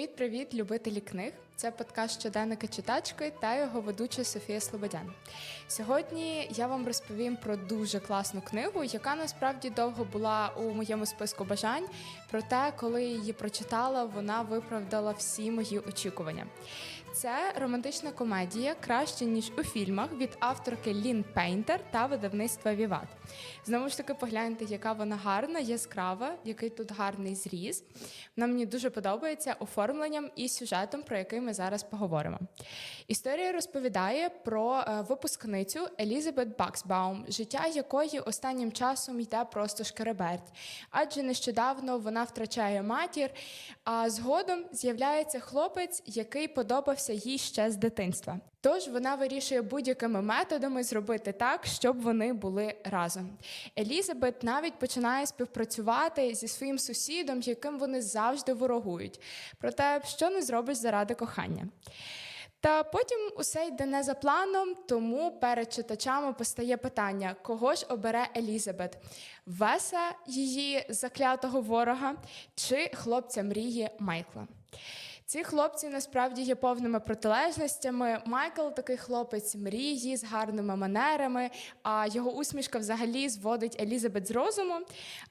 Привіт-привіт, любителі книг! Це подкаст щоденника читачки та його ведуча Софія Слободян. Сьогодні я вам розповім про дуже класну книгу, яка насправді довго була у моєму списку бажань. Проте, коли її прочитала, вона виправдала всі мої очікування. Це романтична комедія краще ніж у фільмах від авторки Лін Пейнтер та видавництва Віват. Знову ж таки, погляньте, яка вона гарна, яскрава, який тут гарний зріз. Вона мені дуже подобається оформленням і сюжетом, про який ми зараз поговоримо. Історія розповідає про е, випускницю Елізабет Баксбаум, життя якої останнім часом йде просто шкереберть. Адже нещодавно вона втрачає матір, а згодом з'являється хлопець, який подобався їй ще з дитинства. Тож вона вирішує будь-якими методами зробити так, щоб вони були разом. Елізабет навіть починає співпрацювати зі своїм сусідом, яким вони завжди ворогують. Проте, що не зробиш заради кохання. Та потім усе йде не за планом, тому перед читачами постає питання: кого ж обере Елізабет? Веса її заклятого ворога чи хлопця мрії Майкла? Ці хлопці насправді є повними протилежностями. Майкл такий хлопець мрії з гарними манерами, а його усмішка взагалі зводить Елізабет з розуму.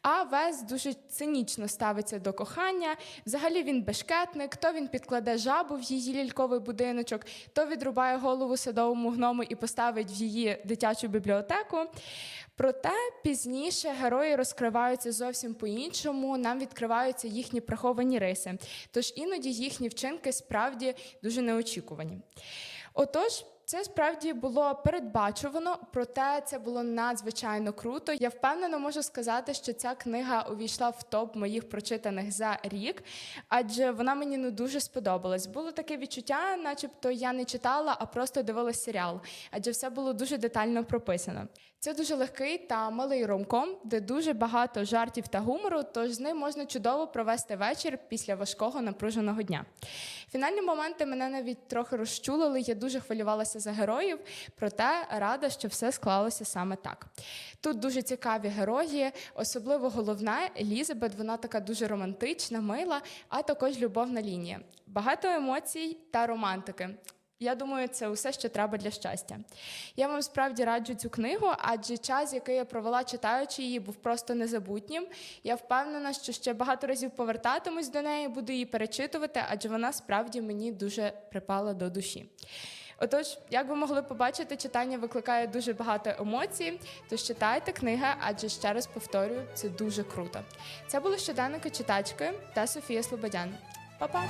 А Вес дуже цинічно ставиться до кохання. Взагалі він бешкетник, то він підкладе жабу в її ляльковий будиночок, то відрубає голову садовому гному і поставить в її дитячу бібліотеку. Проте пізніше герої розкриваються зовсім по-іншому, нам відкриваються їхні приховані риси. Тож іноді їхні вчинки справді дуже неочікувані. Отож, це справді було передбачувано, проте це було надзвичайно круто. Я впевнено можу сказати, що ця книга увійшла в топ моїх прочитаних за рік, адже вона мені ну дуже сподобалась. Було таке відчуття, начебто я не читала, а просто дивилась серіал, адже все було дуже детально прописано. Це дуже легкий та милий ромком, де дуже багато жартів та гумору, тож з ним можна чудово провести вечір після важкого напруженого дня. Фінальні моменти мене навіть трохи розчулили. Я дуже хвилювалася за героїв, проте рада, що все склалося саме так. Тут дуже цікаві герої, особливо головна Елізабет. Вона така дуже романтична, мила, а також любовна лінія. Багато емоцій та романтики. Я думаю, це усе, що треба для щастя. Я вам справді раджу цю книгу, адже час, який я провела читаючи її, був просто незабутнім. Я впевнена, що ще багато разів повертатимусь до неї, буду її перечитувати, адже вона справді мені дуже припала до душі. Отож, як ви могли побачити, читання викликає дуже багато емоцій. Тож читайте книги, адже ще раз повторюю, це дуже круто. Це були щоденники читачки та Софія Слободян. Па-па!